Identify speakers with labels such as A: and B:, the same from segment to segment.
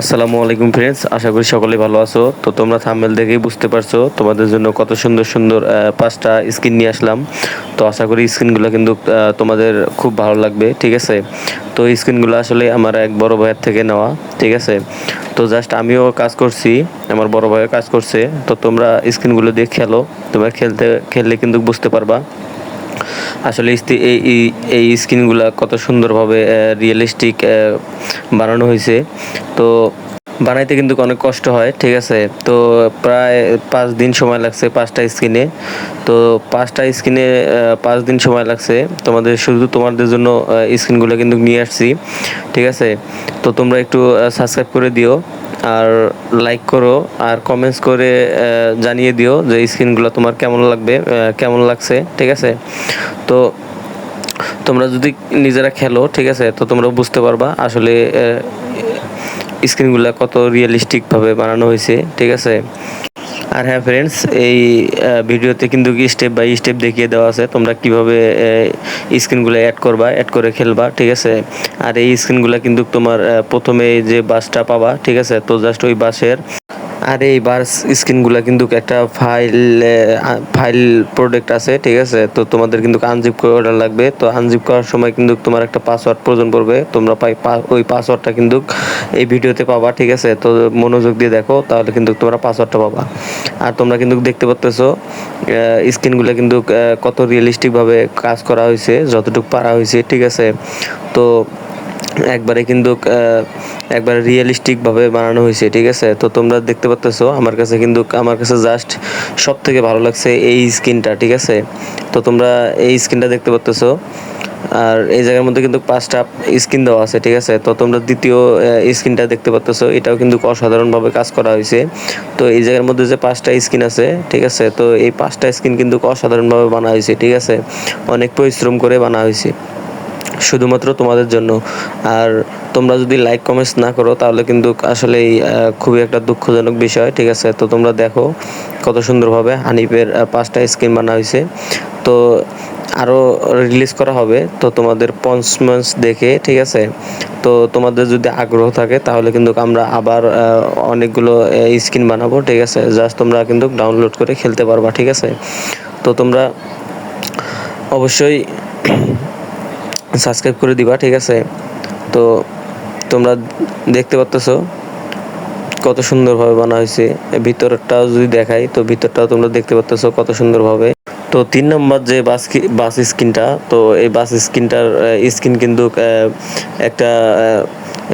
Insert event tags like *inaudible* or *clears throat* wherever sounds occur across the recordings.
A: আসসালামু আলাইকুম ফ্রেন্ডস আশা করি সকলে ভালো আছো। তো তোমরা থাম্বেল দেখেই বুঝতে পারছ, তোমাদের জন্য কত সুন্দর সুন্দর পাঁচটা স্ক্রিন নিয়ে আসলাম। তো আশা করি স্ক্রিনগুলো কিন্তু তোমাদের খুব ভালো লাগবে, ঠিক আছে? তো এই স্কিনগুলো আসলে আমার এক বড় ভাইয়ের থেকে নেওয়া, ঠিক আছে? তো জাস্ট আমিও কাজ করছি, আমার বড় ভাইও কাজ করছে। তো তোমরা স্ক্রিনগুলো দিয়ে খেলো, তোমরা খেলতে, খেললে কিন্তু বুঝতে পারবা। আসলে এই এই- স্ক্রিনগুলো কত সুন্দরভাবে রিয়েলিস্টিক বানানো হয়েছে। তো বানাইতে কিন্তু অনেক কষ্ট হয়, ঠিক আছে? তো প্রায় পাঁচ দিন সময় লাগছে পাঁচটা স্কিনে। তো পাঁচটা স্কিনে পাঁচ দিন সময় লাগছে। তোমাদের শুধু তোমাদের জন্য স্কিনগুলো কিন্তু নিয়ে আসছি, ঠিক আছে? তো তোমরা একটু সাবস্ক্রাইব করে দিও, আর লাইক করো, আর কমেন্টস করে জানিয়ে দিও যে স্ক্রিনগুলো তোমার কেমন লাগবে কেমন লাগছে, ঠিক আছে? তো তোমরা যদি নিজেরা খেলো, ঠিক আছে? তো তোমরা বুঝতে পারবা আসলে স্ক্রিনগুলো কত রিয়েলিস্টিকভাবে বানানো হয়েছে, ঠিক আছে? আর হ্যাঁ ফ্রেন্ডস এই ভিডিওতে কিন্তু কি স্টেপ বাই স্টেপ দেখিয়ে দেওয়া আছে, তোমরা কীভাবে স্ক্রিনগুলো অ্যাড করবা অ্যাড করে খেলবা, ঠিক আছে? আর এই স্ক্রিনগুলো কিন্তু তোমার প্রথমে যে বাসটা পাবা, ঠিক আছে? তো জাস্ট ওই বাসের আর এই বাস স্ক্রিনগুলো কিন্তু একটা ফাইল ফাইল প্রোডাক্ট আছে, ঠিক আছে? তো তোমাদের কিন্তু আনজিপ করা লাগবে। তো আনজিপ করার সময় কিন্তু তোমার একটা পাসওয়ার্ড প্রয়োজন পড়বে। তোমরা পাই ওই পাসওয়ার্ডটা কিন্তু এই ভিডিওতে পাবা, ঠিক আছে? তো মনোযোগ দিয়ে দেখো, তাহলে কিন্তু তোমরা পাসওয়ার্ডটা পাবা। আর তোমরা কিন্তু দেখতে পাচ্তেছো স্ক্রিনগুলো কিন্তু কত রিয়েলিস্টিকভাবে কাজ করা হয়েছে, যতটুকু পারা হয়েছে, ঠিক আছে? তো একবারে কিন্তু একবারে রিয়েলিস্টিক ভাবে বানানো হয়েছে, ঠিক আছে? তো তোমরা দেখতে পাচ্তেছো আমার কাছে কিন্তু, আমার কাছে জাস্ট সব থেকে ভালো লাগছে এই স্কিনটা, ঠিক আছে? তো তোমরা এই স্কিনটা দেখতে পাচ্তেছো আর এই জায়গার মধ্যে কিন্তু পাঁচটা স্কিন দেওয়া আছে, ঠিক আছে? তো তোমরা দ্বিতীয় স্কিনটা দেখতে পাচ্তেছো এটাও কিন্তু অসাধারণভাবে কাজ করা হয়েছে। তো এই জায়গার মধ্যে যে পাঁচটা স্কিন আছে, ঠিক আছে? তো এই পাঁচটা স্কিন কিন্তু অসাধারণভাবে বানা হয়েছে, ঠিক আছে? অনেক পরিশ্রম করে বানা হয়েছে। শুধুমাত্র তোমাদের জন্য। আর তোমরা যদি লাইক কমেন্টস না করো, তাহলে কিন্তু আসলেই খুবই একটা দুঃখজনক বিষয়, ঠিক আছে? তো তোমরা দেখো কত সুন্দরভাবে হানিফের পাঁচটা স্ক্রিন বানা হয়েছে। তো আরও রিলিজ করা হবে। তো তোমাদের পঞ্চমাস দেখে, ঠিক আছে? তো তোমাদের যদি আগ্রহ থাকে, তাহলে কিন্তু আমরা আবার অনেকগুলো স্ক্রিন বানাবো, ঠিক আছে? জাস্ট তোমরা কিন্তু ডাউনলোড করে খেলতে পারবা, ঠিক আছে? তো তোমরা অবশ্যই সাবস্ক্রাইব করে দিবা, ঠিক আছে? তো তোমরা দেখতে পাচ্তেছো কত সুন্দরভাবে বানা হয়েছে। ভিতরটাও যদি দেখাই, তো ভিতরটাও তোমরা দেখতে পাচ্তেছো কত সুন্দরভাবে। তো তিন নম্বর যে বাস বাস স্ক্রিনটা, তো এই বাস স্ক্রিনটার স্কিন কিন্তু একটা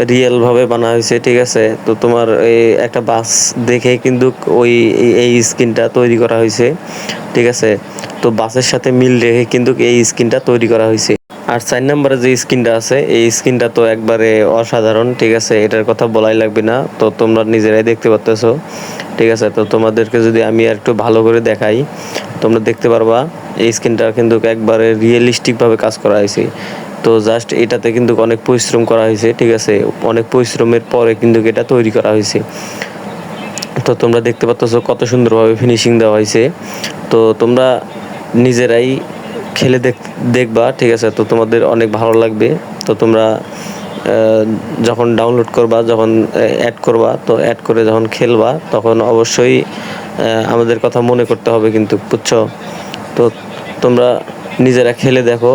A: রিয়েল ভাবে বানা হয়েছে, ঠিক আছে? তো তোমার এই একটা বাস দেখে কিন্তু ওই, এই- স্ক্রিনটা তৈরি করা হয়েছে, ঠিক আছে? তো বাসের সাথে মিল রেখে কিন্তু এই স্কিনটা তৈরি করা হয়েছে। আর চার নম্বরে যে স্কিনটা আছে, এই স্কিনটা তো একবারে অসাধারণ, ঠিক আছে? এটার কথা বলাই লাগবে না। তো তোমরা নিজেরাই দেখতে পাচ্তেছো ঠিক আছে? তো তোমাদেরকে যদি আমি আর একটু ভালো করে দেখাই, তোমরা দেখতে পারবা, এই স্কিনটা কিন্তু একবারে রিয়েলিস্টিকভাবে কাজ করা হয়েছে। তো জাস্ট এটাতে কিন্তু অনেক পরিশ্রম করা হয়েছে, ঠিক আছে? অনেক পরিশ্রমের পরে কিন্তু এটা তৈরি করা হয়েছে। তো তোমরা দেখতে পাচ্ছ কত সুন্দরভাবে ফিনিশিং দেওয়া হয়েছে। তো তোমরা নিজেরাই খেলে দেখ, দেখবা, ঠিক আছে? তো তোমাদের অনেক ভালো লাগবে। তো তোমরা যখন ডাউনলোড করবা, যখন অ্যাড করবা, তো অ্যাড করে যখন খেলবা, তখন অবশ্যই আমাদের কথা মনে করতে হবে কিন্তু, বুঝছ? তো তোমরা নিজেরা খেলে দেখো।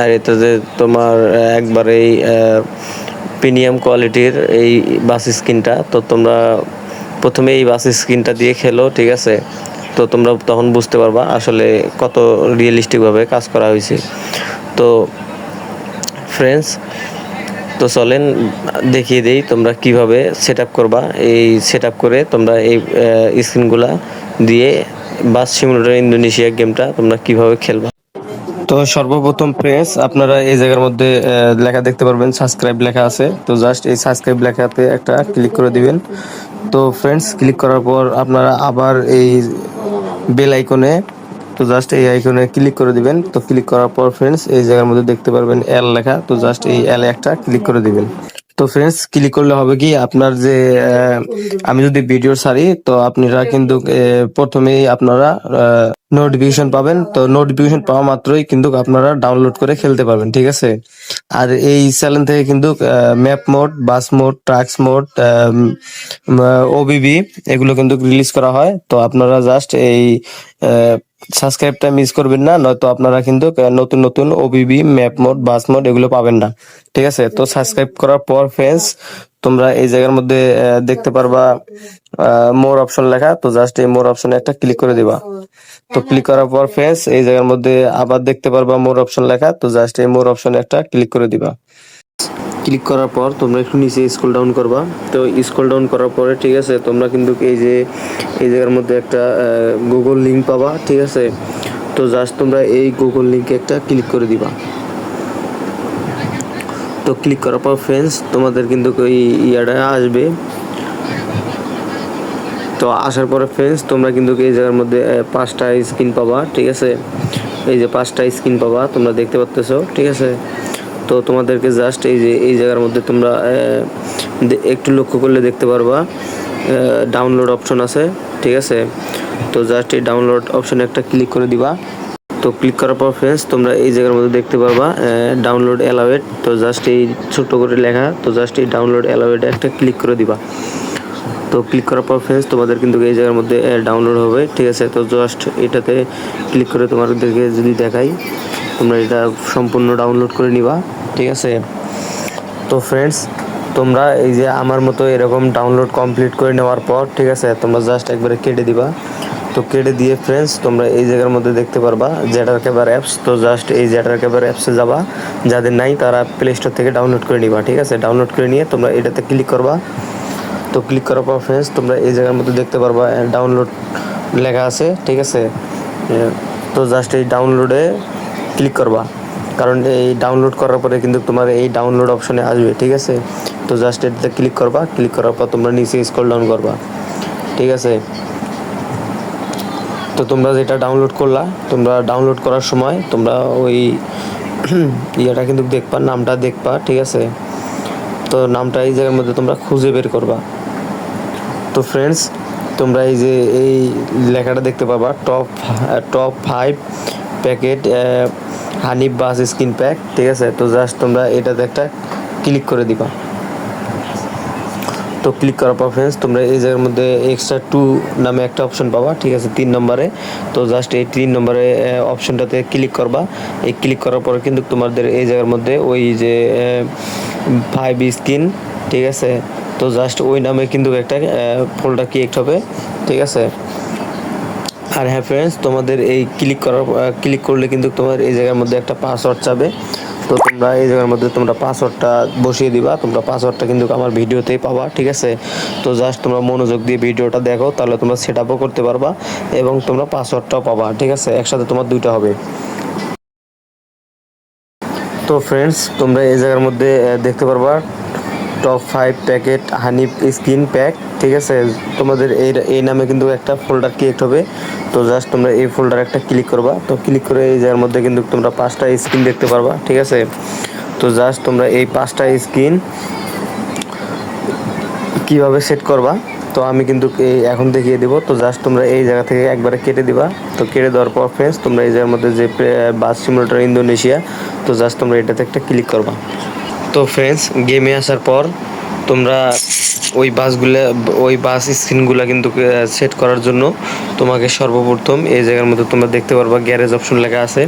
A: আর এতে যে তোমার একবারেই প্রিমিয়াম কোয়ালিটির এই বাস স্ক্রিনটা, তো তোমরা প্রথমে এই বাস স্ক্রিনটা দিয়ে খেলো, ঠিক আছে? তো তোমরা তখন বুঝতে পারবা আসলে কত রিয়েলিস্টিকভাবে কাজ করা হয়েছে। তো ফ্রেন্ডস তো চলেন দেখিয়ে দেই তোমরা কীভাবে সেট করবা। এই সেট করে তোমরা এই স্ক্রিনগুলা দিয়ে বাস সিমুলেটর ইন্দোনেশিয়া গেমটা তোমরা কীভাবে খেলবা। তো সর্বপ্রথম প্রেস আপনারা এই জায়গার মধ্যে লেখা দেখতে পারবেন সাবস্ক্রাইব লেখা আছে। তো জাস্ট এই সাবস্ক্রাইব লেখাতে একটা ক্লিক করে দিবেন। তো ফ্রেন্ডস ক্লিক করার পর আপনারা আবার এই বেল আইকনে তো জাস্ট এই আইকনে ক্লিক করে দিবেন। তো ক্লিক করার পর ফ্রেন্ডস এই জায়গার মধ্যে দেখতে পারবেন এল লেখা। তো জাস্ট এই এল একটা ক্লিক করে দিবেন। তো ফ্রেন্ডস ক্লিক করলে হবে কি আপনার যে আমি যদি ভিডিও ছাড়ি তো আপনারা কিন্তু প্রথমেই আপনারা নোটিফিকেশন পাবেন। তো নোটিফিকেশন পাওয়া মাত্রই কিন্তু আপনারা ডাউনলোড করে খেলতে পারবেন ঠিক আছে? আর এই চ্যানেল থেকে কিন্তু map mod bus mod trucks mod OBB এগুলো কিন্তু রিলিজ করা হয়। তো আপনারা জাস্ট এই সাবস্ক্রাইবটা মিস করবেন না, নয়তো আপনারা কিন্তু নতুন নতুন OBB map mod bus mod এগুলো পাবেন না। ঠিক আছে? তো সাবস্ক্রাইব করার পর ফ্রেন্ডস তোমরা এই জায়গার মধ্যে দেখতে পারবা মোর অপশন লেখা। তো জাস্ট এই মোর অপশনে একটা ক্লিক করে দিবা। তো ক্লিক করার পর ফ্রেন্ডস এই জায়গার মধ্যে আবার দেখতে পারবা মোর অপশন লেখা। তো জাস্ট এই মোর অপশনে একটা ক্লিক করে দিবা। ক্লিক করার পর তোমরা একটু নিচে স্কুল ডাউন করবা। তো স্কুল ডাউন করার পরে, ঠিক আছে, তোমরা কিন্তু এই যে, এই জায়গার মধ্যে একটা গুগল লিঙ্ক পাবা, ঠিক আছে? তো জাস্ট তোমরা এই গুগল লিংকে একটা ক্লিক করে দিবা। তো ক্লিক করার পর ফ্রেন্ডস তোমাদের কিন্তু ওই ইয়াটা আসবে। তো আসার পরে ফ্রেন্ডস তোমরা কিন্তু এই জায়গার মধ্যে পাঁচটা স্ক্রিন পাবা, ঠিক আছে? এই যে পাঁচটা স্ক্রিন পাবা, তোমরা দেখতে পাচ্তেছো ঠিক আছে? তো তোমাদেরকে জাস্ট এই যে, এই জায়গার মধ্যে তোমরা একটু লক্ষ্য করলে দেখতে পারবা। ডাউনলোড অপশন আছে, ঠিক আছে? তো জাস্ট এই ডাউনলোড অপশনে একটা ক্লিক করে দিবা। তো ক্লিক করার পর ফ্রেন্ডস তোমরা এই জায়গার মধ্যে দেখতে পারবা ডাউনলোড অ্যালাওয়েড তো জাস্ট এই ছোট্ট করে লেখা, তো জাস্ট এই ডাউনলোড অ্যালাওয়েড একটা ক্লিক করে দিবা। তো ক্লিক করার পর ফ্রেন্ডস তোমাদের কিন্তু এই জায়গার মধ্যে ডাউনলোড হবে, ঠিক আছে? তো জাস্ট এটাতে ক্লিক করে তোমাদেরকে যদি দেখাই, তোমরা এটা সম্পূর্ণ ডাউনলোড করে নিবা, ঠিক আছে? তো ফ্রেন্ডস তোমরা এই যে আমার মতো এরকম ডাউনলোড কমপ্লিট করে নেওয়ার পর, ঠিক আছে? তোমরা জাস্ট একবারে কেটে দিবা। তো কেটে দিয়ে ফ্রেন্ডস তোমরা এই জায়গার মধ্যে দেখতে পারবা জেটার ক্যাবার অ্যাপস তো জাস্ট এই জেটার ক্যাবার অ্যাপসে যাবা। যাদের নাই, তারা প্লে স্টোর থেকে ডাউনলোড করে নিবা, ঠিক আছে? ডাউনলোড করে নিয়ে তোমরা এটাতে ক্লিক করবা। তো ক্লিক করার পর ফ্রেন্ডস তোমরা এই জায়গার মধ্যে দেখতে পারবা ডাউনলোড লেখা আছে, ঠিক আছে? তো জাস্ট এই ডাউনলোডে ক্লিক করবা। কারণ এই ডাউনলোড করার পরে কিন্তু তোমার এই ডাউনলোড অপশনে আসবে, ঠিক আছে? তো জাস্ট এটাতে ক্লিক করবা ক্লিক করার পর তোমরা নিচে স্ক্রল ডাউন করবা, ঠিক আছে? তো তোমরা যেটা ডাউনলোড করলা, তোমরা ডাউনলোড করার সময় তোমরা ওই *clears throat* ইয়েটা কিন্তু দেখবা, নামটা দেখবা, ঠিক আছে? তো নামটা এই জায়গার মধ্যে তোমরা খুঁজে বের করবা। তো ফ্রেন্ডস তোমরা এই যে এই লেখাটা দেখতে পাবা top top five packet honey bus skin pack ঠিক আছে? তো জাস্ট তোমরা এটাতে একটা ক্লিক করে দিবা। তো ক্লিক করার পর ফ্রেন্ডস তোমরা এই জায়গার মধ্যে এক্সট্রা টু নামে একটা অপশন পাবা, ঠিক আছে? তিন নম্বরে। তো জাস্ট এই তিন নম্বরে অপশনটাতে ক্লিক করবা। এই ক্লিক করার পরে কিন্তু তোমাদের এই জায়গার মধ্যে ওই যে ফাইভ স্কিন ঠিক আছে? তো জাস্ট ওই নামে কিন্তু একটা ফোল্ডার ক্রিয়েট হবে, ঠিক আছে? আর হ্যাঁ ফ্রেন্ডস তোমাদের এই ক্লিক করার ক্লিক করলে কিন্তু তোমার এই জায়গার মধ্যে একটা পাসওয়ার্ড চাবে। তো তোমরা এই জায়গার মধ্যে তোমরা পাসওয়ার্ডটা বসিয়ে দিবা, তোমরা পাসওয়ার্ডটা কিন্তু আমার ভিডিওতেই পাবা, ঠিক আছে? তো জাস্ট তোমরা মনোযোগ দিয়ে ভিডিওটা দেখো, তাহলে তোমরা সেট আপও করতে পারবা এবং তোমরা পাসওয়ার্ডটাও পাবা, ঠিক আছে? একসাথে তোমার দুইটা হবে। তো ফ্রেন্ডস তোমরা এই জায়গার মধ্যে দেখতে পারবা top five packet honey skin pack ঠিক আছে? তোমাদের এই এই নামে কিন্তু একটা ফোল্ডার ক্রিয়েট হবে। তো জাস্ট তোমরা এই ফোল্ডার একটা ক্লিক করবা। তো ক্লিক করে এই জায়গার মধ্যে কিন্তু তোমরা পাঁচটা স্কিন দেখতে পারবা, ঠিক আছে? তো জাস্ট তোমরা এই পাঁচটা স্কিন কীভাবে সেট করবা, তো আমি কিন্তু এই এখন দেখিয়ে দিব। তো জাস্ট তোমরা এই জায়গা থেকে একবারে কেটে দিবা। তো কেটে দেওয়ার পর ফ্রেন্ডস তোমরা এই জায়গার মধ্যে যে বাস সিমুলেটর ইন্দোনেশিয়া, তো জাস্ট তোমরা এটাতে একটা ক্লিক করবা। তো ফ্রেন্ডস গেমে আসার পর তোমরা ওই বাসগুলো, ওই বাস স্ক্রিনগুলো কিন্তু সেট করার জন্য তোমাকে সর্বপ্রথম এই জায়গার মধ্যে তোমরা দেখতে পারবা গ্যারেজ অপশন লেখা আছে।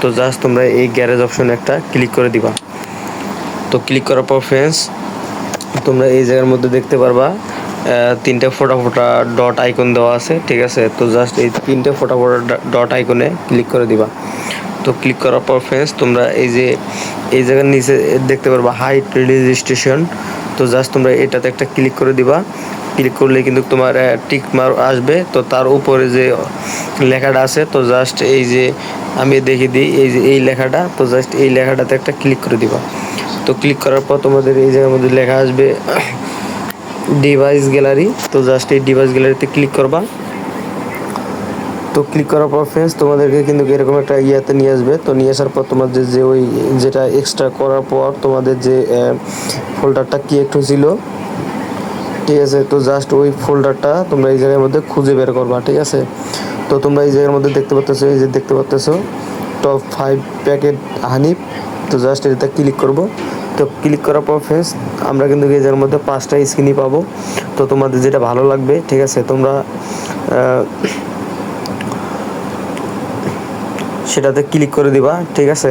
A: তো জাস্ট তোমরা এই গ্যারেজ অপশন একটা ক্লিক করে দিবা। তো ক্লিক করার পর ফ্রেন্ডস তোমরা এই জায়গার মধ্যে দেখতে পারবা তিনটে ফোটা ফোটা ডট আইকন দেওয়া আছে, ঠিক আছে? তো জাস্ট এই তিনটে ফোটা ফোটা ডট আইকনে ক্লিক করে দিবা। তো ক্লিক করার পর ফ্রেন্ডস তোমরা এই যে, এই জায়গার নিচে দেখতে পারবা হাইট রেজিস্ট্রেশন তো জাস্ট তোমরা এটাতে একটা ক্লিক করে দিবা। ক্লিক করলে কিন্তু তোমার টিক মার আসবে। তো তার উপরে যে লেখাটা আছে, তো জাস্ট এই যে আমি দেখিয়ে দিই, এই যে এই লেখাটা, তো জাস্ট এই লেখাটাতে একটা ক্লিক করে দিবা। তো ক্লিক করার পর তোমাদের এই জায়গার মধ্যে লেখা আসবে *coughs* ডিভাইস গ্যালারি তো জাস্ট এই ডিভাইস গ্যালারিতে ক্লিক করবা। তো ক্লিক করার পর ফ্রেন্ডস তোমাদেরকে কিন্তু এরকম একটা ইয়াতে নিয়ে আসবে। তো নিয়ে আসার পর তোমাদের যে ওই যেটা এক্সট্রা করার পর তোমাদের যে ফোল্ডারটা কি একটু ছিল ঠিক আছে? তো জাস্ট ওই ফোল্ডারটা তোমরা এই জায়গার মধ্যে খুঁজে বের করবা, ঠিক আছে? তো তোমরা এই জায়গার মধ্যে দেখতে পাচ্তেছো এই যে দেখতে পাচ্তেছো টপ ফাইভ প্যাকেট হানি তো জাস্ট এটা ক্লিক করব। তো ক্লিক করার পর ফ্রেন্ডস আমরা কিন্তু এই জায়গার মধ্যে পাঁচটা স্ক্রিনই পাবো। তো তোমাদের যেটা ভালো লাগবে, ঠিক আছে? তোমরা সেটাতে ক্লিক করে দিবা, ঠিক আছে?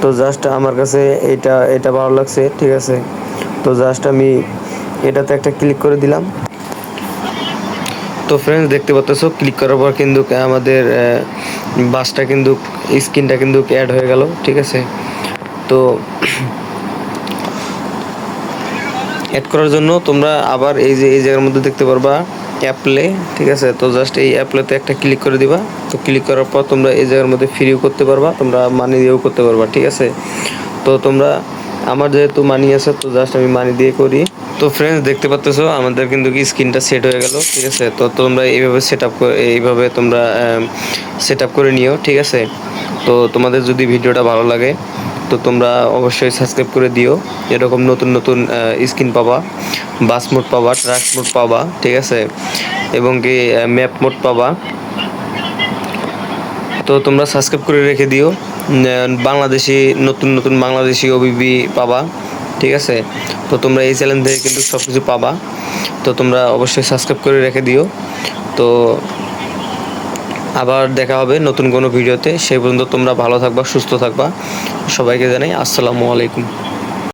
A: তো জাস্ট আমার কাছে এটা এটা ভালো লাগছে, ঠিক আছে? তো জাস্ট আমি এটাতে একটা ক্লিক করে দিলাম। তো ফ্রেন্ডস দেখতে পাচ্তেছো ক্লিক করার পর কিন্তু আমাদের বাসটা কিন্তু স্ক্রিনটা কিন্তু অ্যাড হয়ে গেল, ঠিক আছে? তো *clears throat* অ্যাড করার জন্য তোমরা আবার এই যে, এই জায়গার মধ্যে দেখতে পারবা অ্যাপলে, ঠিক আছে? তো জাস্ট এই অ্যাপলেতে একটা ক্লিক করে দিবা। তো ক্লিক করার পর তোমরা এই জায়গার মধ্যে ফ্রিও করতে পারবা, তোমরা মানি দিয়েও করতে পারবা, ঠিক আছে? তো তোমরা, আমার যেহেতু মানি আছে, তো জাস্ট আমি মানি দিয়ে করি। তো ফ্রেন্ডস দেখতে পাচ্তেছো আমাদের কিন্তু কি স্ক্রিনটা সেট হয়ে গেল, ঠিক আছে? তো তোমরা এইভাবে সেট আপ এইভাবে তোমরা সেট আপ করে নিও, ঠিক আছে? তো তোমাদের যদি ভিডিওটা ভালো লাগে তো তোমরা অবশ্যই সাবস্ক্রাইব করে দিও। এরকম নতুন নতুন স্ক্রিন পাবা বাস মোড পাবা ট্রাক মোড পাবা, ঠিক আছে? এবং কি ম্যাপ মোড পাবা। তো তোমরা সাবস্ক্রাইব করে রেখে দিও। বাংলাদেশি, নতুন নতুন বাংলাদেশি ওবিবি পাবা, ঠিক আছে? তো তোমরা এই চ্যানেল থেকে কিন্তু সব কিছু পাবা। তো তোমরা অবশ্যই সাবস্ক্রাইব করে রেখে দিও। তো আবার দেখা হবে নতুন কোনো ভিডিওতে। সেই পর্যন্ত তোমরা ভালো থাকবা, সুস্থ থাকবা। সবাইকে জানাই আসসালামু আলাইকুম।